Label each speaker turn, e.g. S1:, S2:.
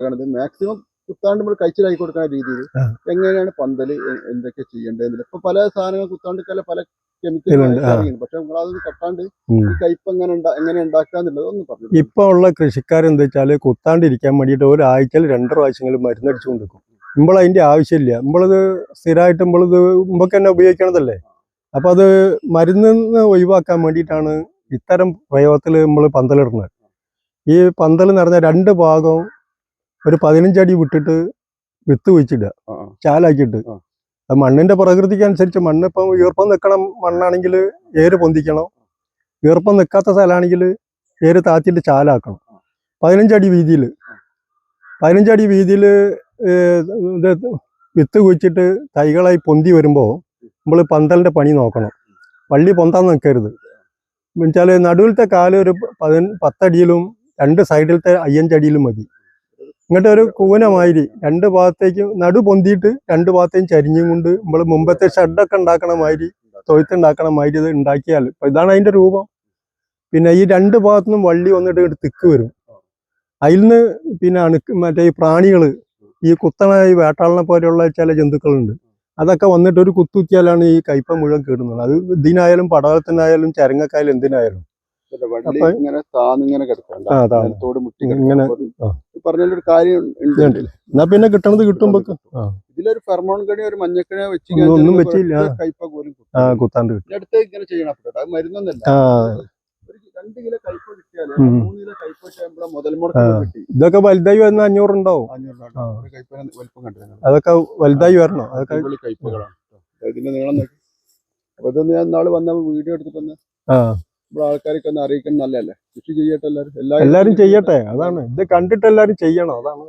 S1: Maximum കുത്താണ്ട് നമ്മൾ കഴിച്ചിലാക്കി കൊടുക്കുന്ന രീതിയിൽ എങ്ങനെയാണ് പന്തൽ എന്തൊക്കെ ചെയ്യേണ്ടത് ഇപ്പൊ പല സാധനങ്ങൾ കുത്താണ്ടിക്കല്ല പല
S2: കെമിക്കലുകൾ.
S1: പക്ഷെ അതൊന്നും കട്ടാണ്ട്. ഈ കയ്പ് എങ്ങനെ എങ്ങനെ ഉണ്ടാക്കാന്നുള്ളത് ഒന്ന് പറഞ്ഞു
S2: ഇപ്പൊ ഉള്ള കൃഷിക്കാരെന്താ വെച്ചാൽ കുത്താണ്ടിരിക്കാൻ വേണ്ടിയിട്ട് ഒരാഴ്ചയിൽ രണ്ട് പ്രാവശ്യങ്ങളും മരുന്നടിച്ചു കൊടുക്കും നമ്മൾ അതിന്റെ ആവശ്യമില്ല. ഇമ്പളത് സ്ഥിരമായിട്ട് നമ്മളിത് മുമ്പൊക്കെ തന്നെ ഉപയോഗിക്കണതല്ലേ? അപ്പൊ അത് മരുന്ന് ഒഴിവാക്കാൻ വേണ്ടിയിട്ടാണ് ഇത്തരം പ്രയോഗത്തിൽ നമ്മൾ പന്തലിടുന്നത്. ഈ പന്തൽ നിറഞ്ഞ രണ്ട് ഭാഗവും ഒരു പതിനഞ്ചടി വിട്ടിട്ട് വിത്ത്
S1: ആ.
S2: ചാലാക്കിയിട്ട്. മണ്ണിന്റെ പ്രകൃതിക്ക് അനുസരിച്ച് മണ്ണ് ഇപ്പം ഈർപ്പം നിൽക്കണം മണ്ണാണെങ്കിൽ ഏര് പൊന്തിക്കണം. ഈർപ്പം നിൽക്കാത്ത സ്ഥലമാണെങ്കിൽ ഏര് താത്തിയിട്ട് ചാലാക്കണം. പതിനഞ്ചടി വീതിയിൽ. പതിനഞ്ചടി വീതിയിൽ ഇത് വിത്ത് കുഴിച്ചിട്ട് തൈകളായി പൊന്തി വരുമ്പോൾ നമ്മൾ പന്തലിന്റെ പണി നോക്കണം. വള്ളി പൊന്താൻ നിൽക്കരുത്. എന്നുവെച്ചാൽ നടുവിലത്തെ കാൽ ഒരു പതിന പത്തടിയിലും രണ്ട് സൈഡിലത്തെ അയ്യഞ്ചടിയിലും മതി. ഇങ്ങോട്ട് ഒരു കൂനമായിരി. രണ്ട് ഭാഗത്തേക്കും നടു പൊന്തിയിട്ട് രണ്ട് ഭാഗത്തേക്കും ചരിഞ്ഞും കൊണ്ട് നമ്മൾ മുമ്പത്തെ ഷെഡൊക്കെ ഉണ്ടാക്കണ മാതിരി തൊഴുത്തുണ്ടാക്കണ മാതിരി ഇത് ഉണ്ടാക്കിയാൽ ഇപ്പൊ ഇതാണ് അതിന്റെ രൂപം. പിന്നെ ഈ രണ്ട് ഭാഗത്തുനിന്നും വള്ളി വന്നിട്ട് ഇങ്ങോട്ട് തിക്ക് വരും. അതിൽ നിന്ന് പിന്നെ അണുക്ക് മറ്റേ ഈ പ്രാണികൾ ഈ കുത്തണ ഈ വേട്ടാളിനെ പോലെയുള്ള ചില ജന്തുക്കളുണ്ട്. അതൊക്കെ വന്നിട്ട് ഒരു കുത്തുത്തിയാലാണ് ഈ കയ്പ മുഴുവൻ കേടുന്നത്. അത് ഇതിനായാലും പടവലത്തിനായാലും ചരങ്ങക്കായാലും എന്തിനായാലും.
S1: ഇങ്ങനെ പറഞ്ഞൊരു കാര്യം ഉണ്ട്.
S2: എന്നാ പിന്നെ കിട്ടണത് കിട്ടുമ്പോ
S1: ഇതിലൊരു ഫെർമോൺ കണി ഒരു മഞ്ഞക്കണി വെച്ച്
S2: ഒന്നും- വെച്ചില്ല.
S1: ഒറ്റ കയ്പ പോലും
S2: കുത്താണ്ട് കിട്ടും.
S1: അടുത്ത് ഇങ്ങനെ ചെയ്യണം അത് മരുന്നൊന്നല്ല. രണ്ട് കിലോ കയ്പ. മൂന്ന് കിലോ കയ്പ നമ്മളെ മുതൽ മുടക്കം കിട്ടി.
S2: ഇതൊക്കെ വലുതായി വന്ന അഞ്ഞൂറ് ഉണ്ടാവും. അതൊക്കെ വലുതായി വരണം. അതൊക്കെ
S1: അടിപൊളി കയ്പകളാണ് ഇതിന്റെ നീളം നോക്കി. അപ്പൊ ഇതൊന്ന് ഞാൻ നാളെ വന്ന വീഡിയോ എടുത്തിട്ടൊന്ന്
S2: ആ.
S1: ഇവിടെ ആൾക്കാർക്ക് ഒന്ന് അറിയിക്കണം നല്ലതല്ലേ? കൃഷി ചെയ്യട്ടെ എല്ലാവരും?
S2: എല്ലാരും ചെയ്യട്ടെ അതാണ്. ഇത് കണ്ടിട്ട് എല്ലാവരും ചെയ്യണം അതാണ്